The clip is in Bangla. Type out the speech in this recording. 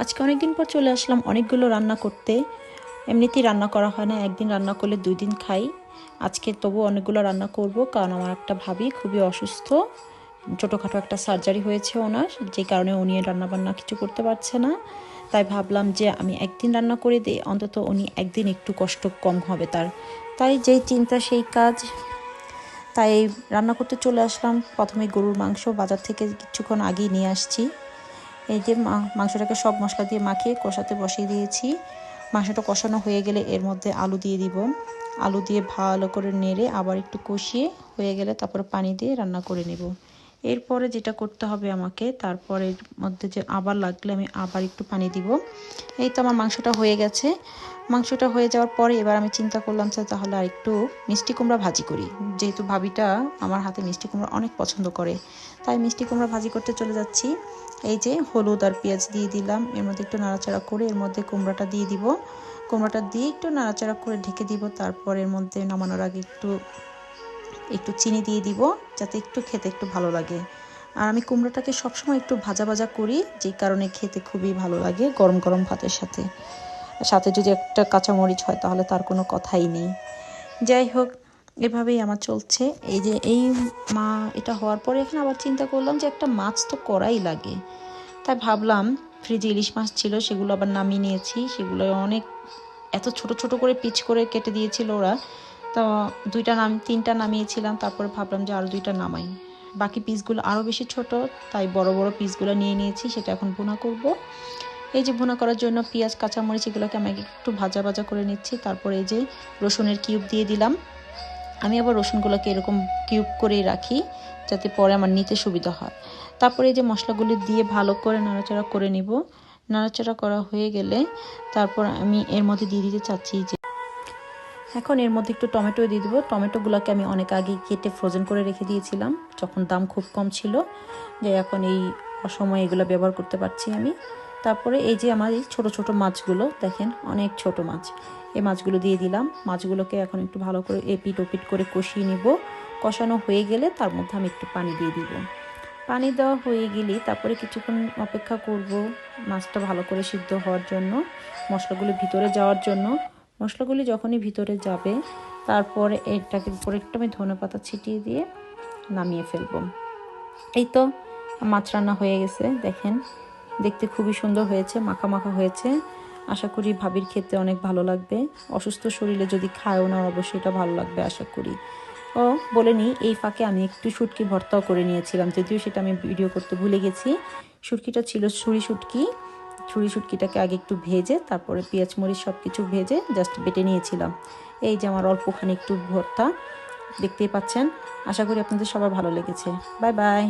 আজকে অনেকদিন পর চলে আসলাম, অনেকগুলো রান্না করতে। এমনিতেই রান্না করা হয় না, একদিন রান্না করলে দুই দিন খাই। আজকে তবু অনেকগুলো রান্না করব, কারণ আমার একটা ভাবি খুবই অসুস্থ। ছোটোখাটো একটা সার্জারি হয়েছে ওনার, যে কারণে উনি রান্না বান্না কিছু করতে পারছে না। তাই ভাবলাম যে আমি একদিন রান্না করে দিই, অন্তত উনি একদিন একটু কষ্ট কম হবে তার। তাই যেই চিন্তা, সেই কাজ। তাই রান্না করতে চলে আসলাম। প্রথমে গরুর মাংস বাজার থেকে কিছুক্ষণ আগেই নিয়ে আসছি। এই যে মাংসটাকে সব মশলা দিয়ে মাখিয়ে কষাতে বসিয়ে দিয়েছি। মাংসটা কষানো হয়ে গেলে এর মধ্যে আলু দিয়ে দিব। আলু দিয়ে ভালো করে নেড়ে আবার একটু কষিয়ে হয়ে গেলে তারপরে পানি দিয়ে রান্না করে নেব। এরপরে যেটা করতে হবে আমাকে, তারপরের মধ্যে যে আবার লাগলে আমি আবার একটু পানি দিব। এই তো আমার মাংসটা হয়ে গেছে। মাংসটা হয়ে যাওয়ার পরে এবার আমি চিন্তা করলাম যে তাহলে আর একটু মিষ্টি কুমড়া ভাজি করি। যেহেতু ভাবিটা আমার হাতে মিষ্টি কুমড়া অনেক পছন্দ করে, তাই মিষ্টি কুমড়া ভাজি করতে চলে যাচ্ছি। এই যে হলুদ আর পেঁয়াজ দিয়ে দিলাম, এর মধ্যে একটু নাড়াচাড়া করে এর মধ্যে কুমড়াটা দিয়ে দিব। কুমড়াটা দিয়ে একটু নাড়াচাড়া করে ঢেকে দিব, তারপর এর মধ্যে নামানোর আগে একটু একটু চিনি দিয়ে দিব, যাতে একটু খেতে একটু ভালো লাগে। আর আমি কুমড়োটাকে সবসময় একটু ভাজা ভাজা করি, যেই কারণে খেতে খুবই ভালো লাগে গরম গরম ভাতের সাথে। সাথে যদি একটা কাঁচামরিচ হয়, তাহলে তার কোনো কথাই নেই। যাই হোক, এভাবেই আমার চলছে। এই যে এই মা, এটা হওয়ার পরে এখানে আবার চিন্তা করলাম যে একটা মাছ তো করাই লাগে। তাই ভাবলাম, ফ্রিজে ইলিশ মাছ ছিল, সেগুলো আবার নামিয়ে নিয়েছি। সেগুলো অনেক, এত ছোট ছোট করে পিচ করে কেটে দিয়েছিল ওরা। তো দুইটা নাম, তিনটা নামিয়েছিলাম, তারপরে ভাবলাম যে আরও দুইটা নামাই। বাকি পিসগুলো আরও বেশি ছোট, তাই বড় বড় পিসগুলো নিয়ে নিয়েছি, সেটা এখন ভুনা করব। এই যে ভুনা করার জন্য পেঁয়াজ, কাঁচামরিচ, এগুলোকে আমি একটু ভাজা ভাজা করে নিচ্ছি, তারপরে এই যে রসুনের কিউব দিয়ে দিলাম। আমি আবার রসুনগুলোকে এরকম কিউব করেই রাখি, যাতে পরে আমার নিতে সুবিধা হয়। তারপরে এই যে মশলাগুলি দিয়ে ভালো করে নাড়াচাড়া করে নিব। নাড়াচাড়া করা হয়ে গেলে তারপর আমি এর মধ্যে দিয়ে দিতে চাচ্ছি যে এখন এর মধ্যে একটু টমেটো দিয়ে দেবো। টমেটোগুলোকে আমি অনেক আগে কেটে ফ্রোজেন করে রেখে দিয়েছিলাম, যখন দাম খুব কম ছিল। যে এখন এই অসময়ে এগুলো ব্যবহার করতে পারছি আমি। তারপরে এই যে আমার এই ছোটো ছোটো মাছগুলো, দেখেন অনেক ছোট মাছ। এই মাছগুলো দিয়ে দিলাম। মাছগুলোকে এখন একটু ভালো করে এপিট ওপিট করে কষিয়ে নিব। কষানো হয়ে গেলে তার মধ্যে আমি একটু পানি দিয়ে দিব। পানি দেওয়া হয়ে গেলে তারপরে কিছুক্ষণ অপেক্ষা করব মাছটা ভালো করে সিদ্ধ হওয়ার জন্য, মশলাগুলো ভিতরে যাওয়ার জন্য। মশলাগুলি যখনই ভিতরে যাবে, তারপরে এটাকে উপরে একটু আমি ধনে পাতা ছিটিয়ে দিয়ে নামিয়ে ফেলব। এই তো মাছ রান্না হয়ে গেছে, দেখেন। দেখতে খুবই সুন্দর হয়েছে মাখা মাখা হয়েছে। আশা করি ভাবির খেতে অনেক ভালো লাগবে। অসুস্থ শরীরে যদি খায়ও না, অবশ্যই এটা ভালো লাগবে, আশা করি। ও, বলে নিই এই ফাঁকে আমি একটু শুটকি ভর্তাও করে নিয়েছিলাম, যদিও সেটা আমি ভিডিও করতে ভুলে গেছি। শুটকিটা ছিল ছুরি শুটকি। ছুরি সুটকিটাকে আগে একটু ভেজে, তারপরে পেঁয়াজ, মরিচ সব কিছু ভেজে জাস্ট বেটে নিয়েছিলাম। এই যে আমার অল্পখানি একটু ভর্তা, দেখতেই পাচ্ছেন। আশা করি আপনাদের সবার ভালো লেগেছে। Bye bye.